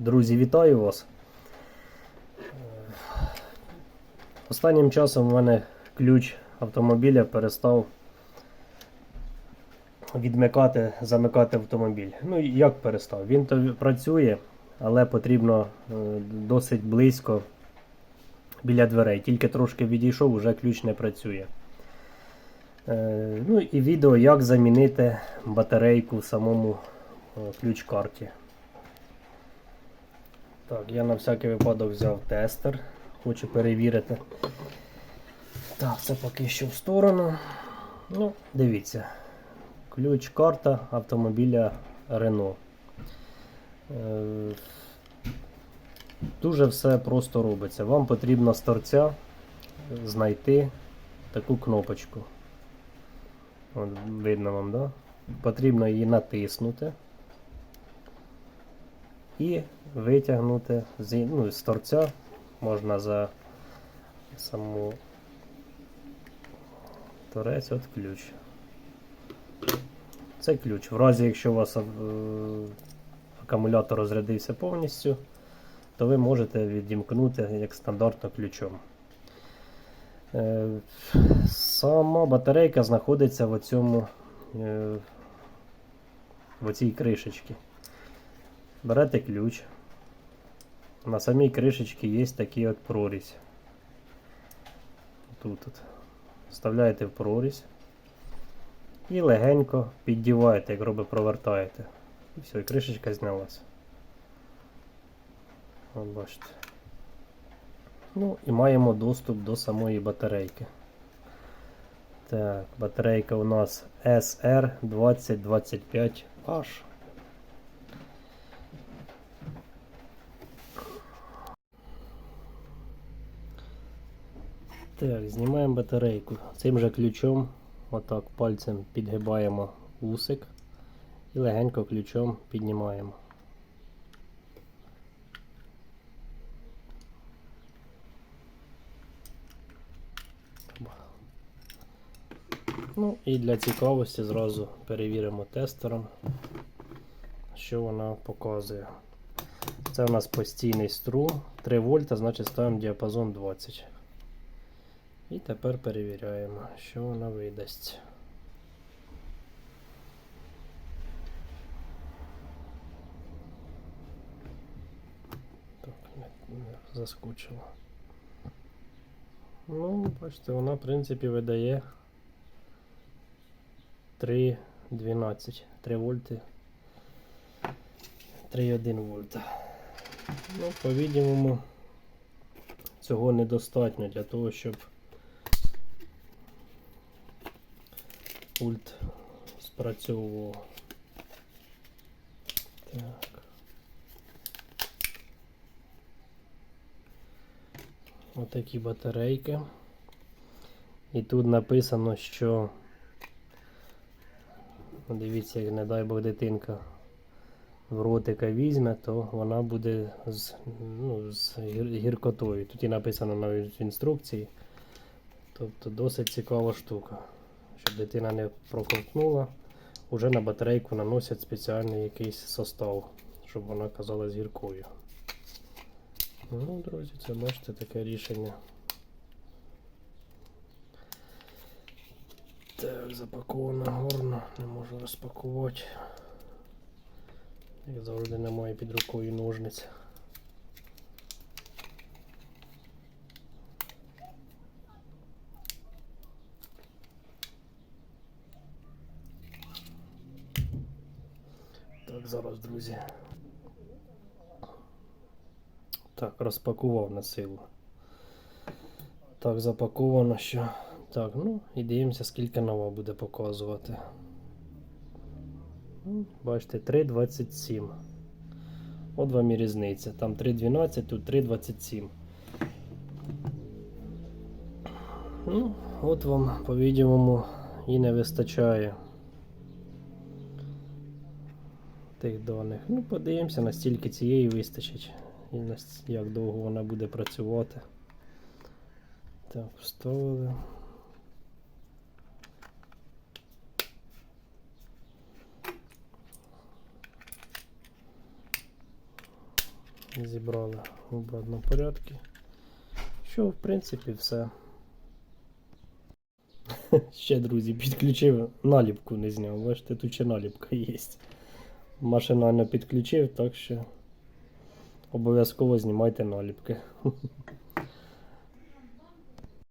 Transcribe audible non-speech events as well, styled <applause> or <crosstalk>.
Друзі, вітаю вас. Останнім часом у мене ключ автомобіля перестав відмикати, замикати автомобіль. Ну, як перестав? Він то працює, але потрібно е, досить близько біля дверей. Тільки трошки відійшов, вже ключ не працює. Е, Ну і відео, як замінити батарейку самому е, ключ-карті. Так, я на всякий випадок взяв тестер. Хочу перевірити. Так, це поки що в сторону. Ну, дивіться. Ключ-карта автомобіля Renault. Е, Дуже все просто робиться. Вам потрібно з торця знайти таку кнопочку. От, видно вам, да? Потрібно її натиснути і витягнути з, ну, з торця можна за саму торець от ключ. Це ключ. В разі, якщо у вас е, акумулятор розрядився повністю, то ви можете відімкнути як стандартно ключом. Е, Сама батарейка знаходиться в цьому е, в цій кришечці. Берете ключ. На самій кришечці є такий от прорізь. Тут от. Вставляєте в прорізь і легенько піддіваєте, як робить провертаєте. І все, і кришечка знялась. От бачите. Ну і маємо доступ до самої батарейки. Так, батарейка у нас SR2025H. Так, знімаємо батарейку. Цим же ключом, отак пальцем підгибаємо усик і легенько ключом піднімаємо. Ну і для цікавості зразу перевіримо тестером, що вона показує. Це у нас постійний струм 3 вольта, значить ставимо діапазон 20. І тепер перевіряємо, що вона видасть. Так, заскучила. Ну, бачите, вона, в принципі, видає 3,12, 3 вольти, 3,1 вольта. Ну, по-відомому, цього недостатньо для того, щоб пульт спрацьовував. Так. Отакі батарейки. І тут написано, що дивіться, як не дай Бог дитинка в ротика візьме, то вона буде з, ну, з гіркотою. Тут і написано навіть в інструкції. Тобто досить цікава штука. Дитина не проковтнула, уже на батарейку наносять спеціальний якийсь состав, щоб вона казалась гіркою. Ну, друзі, це бачите таке рішення. Так, запаковано гарно, не можу розпакувати. Як завжди немає під рукою ножниць. Так, зараз, друзі. Так, розпакував на силу. Так, запаковано що. Так, ну і дивимося, скільки нова буде показувати. Ну, Бачите, 3,27. От вам і різниця. Там 3,12, тут 3,27. Ну, от вам, по-відомому, і не вистачає тих даних. Ну, подивимося, настільки цієї вистачить. І як довго вона буде працювати. Так, вставили. зібрали в обратному порядку. Що, в принципі, все. <laughs> Ще, друзі, підключив, наліпку не зняв. Бачите, тут ще наліпка є. Машинально підключив, так що обов'язково знімайте наліпки. <laughs>